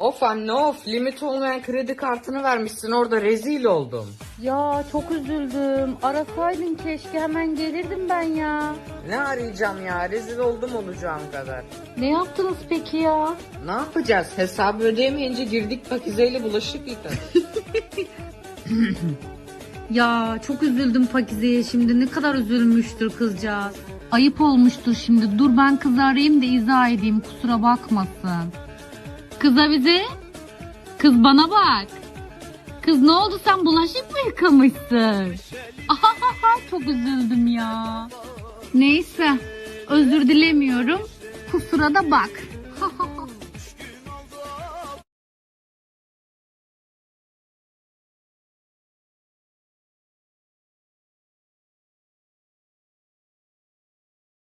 Of anne of limit olmayan kredi kartını vermişsin orada rezil oldum. Ya çok üzüldüm. Arasaydın keşke hemen gelirdim ben ya. Ne arayacağım ya rezil oldum olacağım kadar. Ne yaptınız peki ya? Ne yapacağız hesabı ödeyemeyince girdik pakizeyle bulaşık yıkadık. Ya çok üzüldüm Pakize'ye şimdi. Ne kadar üzülmüştür kızcağız. Ayıp olmuştur şimdi. Dur ben kızı arayayım da izah edeyim. Kusura bakmasın. Kız Avize. Kız bana bak. Kız ne oldu sen bulaşık mı yıkamışsın? Çok üzüldüm ya. Neyse özür dilemiyorum. Kusura da bak.